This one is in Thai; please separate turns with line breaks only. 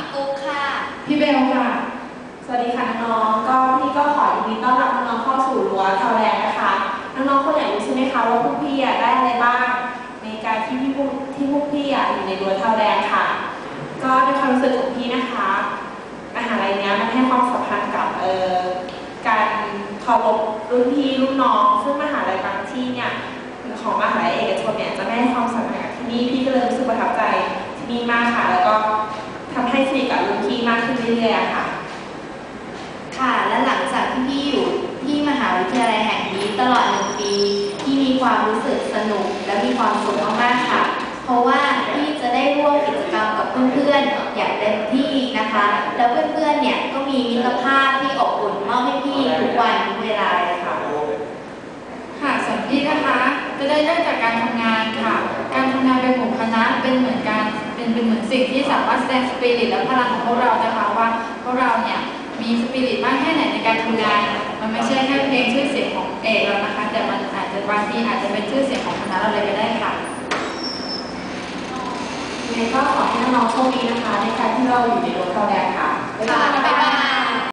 พี่กุ๊กค่ะ
พี่เบลค่ะ
สวัสดีค่ะน้องก็พี่ก็ขอยินดีต้อนรับน้องเข้าสู่รั้วทาวแลงนะคะ น้องๆคนอยากรู้ใช่ไหมคะว่าพวกพี่อะได้อะไรบ้าง ในการที่พี่พวกที่พวกพี่อะอยู่ในรั้วทาวแลงค่ะ ก็ในความรู้สึกของพี่นะคะมหาลัยเนี้ยมันให้ความสัมพันธ์กับเอ่อการเคารพรุ่นพี่รุ่นน้อง ซึ่งมหาลัยบางที่เนี่ยของมหาลัยเอกชนเนี่ยจะไม่ให้ความสำคัญกับที่นี่พี่ก็เลยรู้สึกประทับใจที่นี่มากค่ะ สนิทกับรุ่นพี่มากขึ้นเรื่อยๆอะค่ะ
ค่ะและหลังจากที่พี่อยู่ที่มหาวิทยาลัยแห่งนี้ตลอดหนึ่งปีที่มีความรู้สึกสนุกและมีความสุขมากๆค่ะ เพราะว่าพี่จะได้ร่วมกิจกรรมกับเพื่อนๆอย่างเต็มที่นะคะ แล้วเพื่อนๆเนี่ยก็มีมิตรภาพที่อบอุ่นมอบให้พี่ทุกวันทุกเวลาเลยค่ะ
ค่ะส่วนพี่นะคะ จะได้เริ่มจากการทำงานค่ะ สิ่งที่สามารถแสดงสปิริตและพลังของพวกเรานะคะว่าพวกเราเนี่ยมีสปิริตมากแค่ไหนในการทำงาน มันไม่ใช่แค่เพลงชื่อเสียงของเอกเรานะคะ แต่มันอาจจะบางทีอาจจะเป็นชื่อเสียงของคณะเราเลยก็ได้ค่ะ
ยังไงก็ขอให้น้องๆโชคดีนะคะ ในการที่เราอยู่ในรั้วเท่าแดงค่ะค่ะบ๊ายบาย